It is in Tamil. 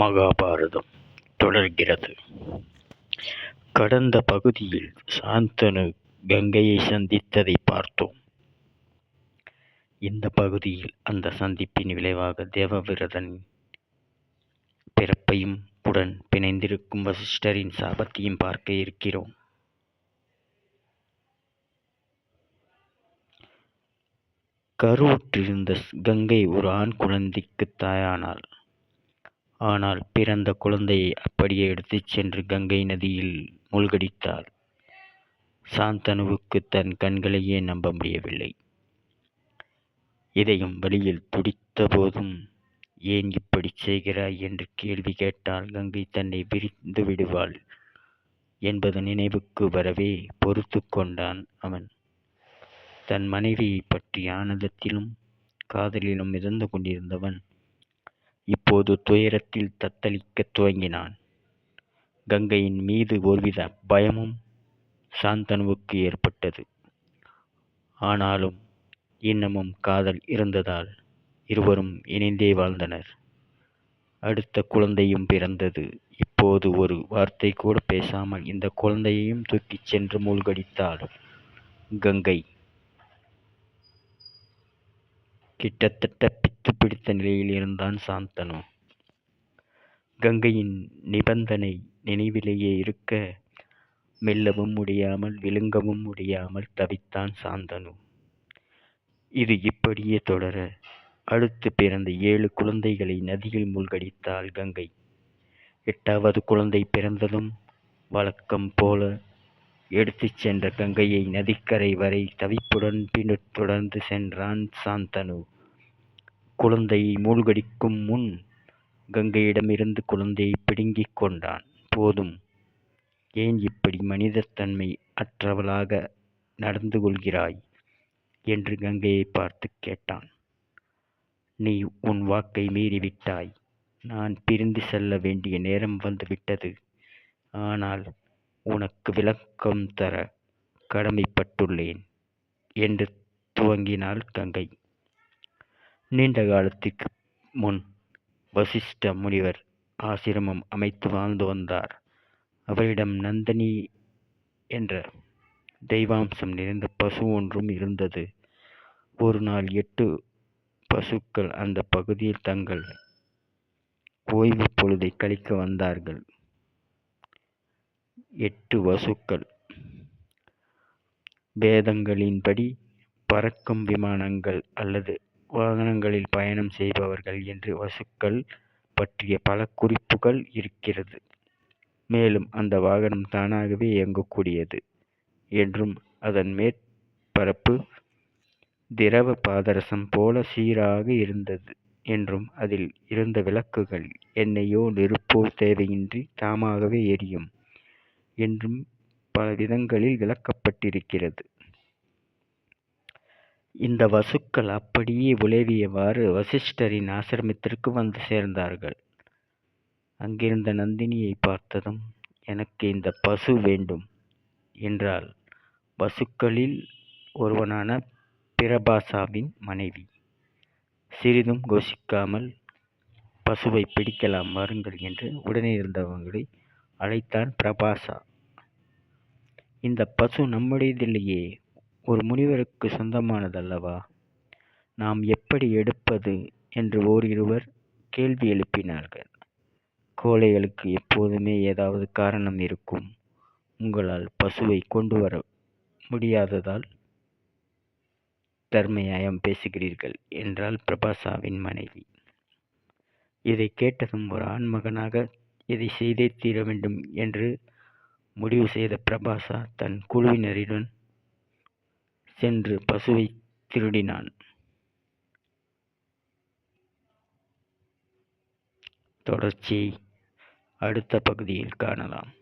மகாபாரதம் தொடர்கிறது. கடந்த பகுதியில் சாந்தனு கங்கையை சந்தித்ததைப் பார்த்தோம். இந்த பகுதியில் அந்த சந்திப்பின் விளைவாக தேவவிரதனின் பிறப்பையும் உடன் பிணைந்திருக்கும் வசிஷ்டரின் சாபத்தையும் பார்க்க இருக்கிறோம். கருவுற்றிருந்த கங்கை ஒரு ஆண் குழந்தைக்கு தாயானாள். ஆனால் பிறந்த குழந்தையை அப்படியே எடுத்துச் சென்று கங்கை நதியில் மூழ்கடித்தாள். சாந்தனுவுக்கு தன் கண்களையே நம்ப முடியவில்லை. இதயம் வலியில் துடித்தபோதும் ஏன் இப்படிச் செய்கிறாய் என்று கேள்வி கேட்டால் கங்கை தன்னை பிரிந்து விடுவாள் என்பது நினைவுக்கு வரவே பொறுத்துக் கொண்டான் அவன். தன் மனைவியைப் பற்றிய ஆனந்தத்திலும் காதலிலும் மிதந்து கொண்டிருந்தவன் இப்போது துயரத்தில் தத்தளிக்கத் துவங்கினான். கங்கையின் மீது ஒருவித பயமும் சாந்தனுவுக்கு ஏற்பட்டது. ஆனாலும் இன்னமும் காதல் இருந்ததால் இருவரும் இணைந்தே வாழ்ந்தனர். அடுத்த குழந்தையும் பிறந்தது. இப்போது ஒரு வார்த்தை கூட பேசாமல் இந்தக் குழந்தையையும் தூக்கிச் சென்று மூழ்கடித்தாள் கங்கை. கிட்டத்தட்ட பித்து பிடித்த நிலையில் இருந்தான் சாந்தனு. கங்கையின் நிபந்தனை நினைவிலேயே இருக்க மெல்லவும் முடியாமல் விழுங்கவும் முடியாமல் தவித்தான் சாந்தனு. இது இப்படியே தொடர அடுத்து பிறந்த ஏழு குழந்தைகளை நதியில் மூழ்கடித்தாள் கங்கை. எட்டாவது குழந்தை பிறந்ததும் வழக்கம் போல எடுத்துச் சென்ற கங்கையை நதிக்கரை வரை தவிப்புடன் பின்தொடர்ந்து சென்றான் சாந்தனு. குழந்தை மூழ்கடிக்கும் முன் கங்கையிடமிருந்து குழந்தையைப் பிடுங்கிக் கொண்டான். போதும். ஏன் இப்படி மனிதத் தன்மை அற்றவளாக நடந்து கொள்கிறாய்? என்று கங்கையைப் பார்த்துக் கேட்டான். நீ உன் வாக்கை மீறிவிட்டாய். நான் பிரிந்து செல்ல வேண்டிய நேரம் வந்துவிட்டது ஆனால் உனக்கு விளக்கம் தர கடமைப்பட்டுள்ளேன் என்று துவங்கினாள் கங்கை. நீண்ட காலத்திற்கு முன் வசிஷ்ட முனிவர் ஆசிரமம் அமைத்து வாழ்ந்து வந்தார். அவரிடம் நந்தினி என்ற தெய்வாம்சம் நிறைந்த பசு ஒன்றும் இருந்தது. ஒரு நாள் எட்டு பசுக்கள் அந்த பகுதியில் தங்கள் ஓய்வு பொழுதை கழிக்க வந்தார்கள். எட்டு வசுக்கள் வேதங்களின்படி பறக்கும் விமானங்கள் அல்லது வாகனங்களில் பயணம் செய்பவர்கள் என்று வசுக்கள் பற்றிய பல குறிப்புகள் இருக்கிறது. மேலும் அந்த வாகனம் தானாகவே இயங்கக்கூடியது என்றும் அதன் மேற்பரப்பு திரவ பாதரசம் போல சீராக இருந்தது என்றும் அதில் இருந்த விளக்குகள் எண்ணெயோ நெருப்போ தேவையின்றி தாமாகவே எரியும் என்றும் பல விதங்களில் விளக்கப்பட்டிருக்கிறது. இந்த வசுக்கள் அப்படியே உலவியவாறு வசிஷ்டரின் ஆசிரமத்திற்கு வந்து சேர்ந்தார்கள். அங்கிருந்த நந்தினியைப் பார்த்ததும் எனக்கு இந்தப் பசு வேண்டும் என்றாள் வசுக்களில் ஒருவனான பிரபாசாவின் மனைவி. சிறிதும் யோசிக்காமல் பசுவைப் பிடிக்கலாம் வாருங்கள் என்று உடனிருந்தவர்களை அழைத்தான் பிரபாசா. இந்தப் பசு நம்முடையதில்லையே ஒரு முனிவருக்குச் சொந்தமானதல்லவா? நாம் எப்படி எடுப்பது என்று ஓரிருவர் கேள்வி எழுப்பினார்கள். கோழைகளுக்கு எப்போதுமே ஏதாவது காரணம் இருக்கும். உங்களால் பசுவைக் கொண்டுவர முடியாததால் தர்மையாயம் பேசுகிறீர்கள் என்றாள் பிரபாசாவின் மனைவி. இதைக் கேட்டதும் ஒரு ஆண்மகனாக இதைச் செய்தே தீர வேண்டும் என்று முடிவு செய்த பிரபாசா தன் குழுவினரிடன் சென்று பசுவைத் திருடினான். தொடர்ச்சியை அடுத்த பகுதியில் காணலாம்.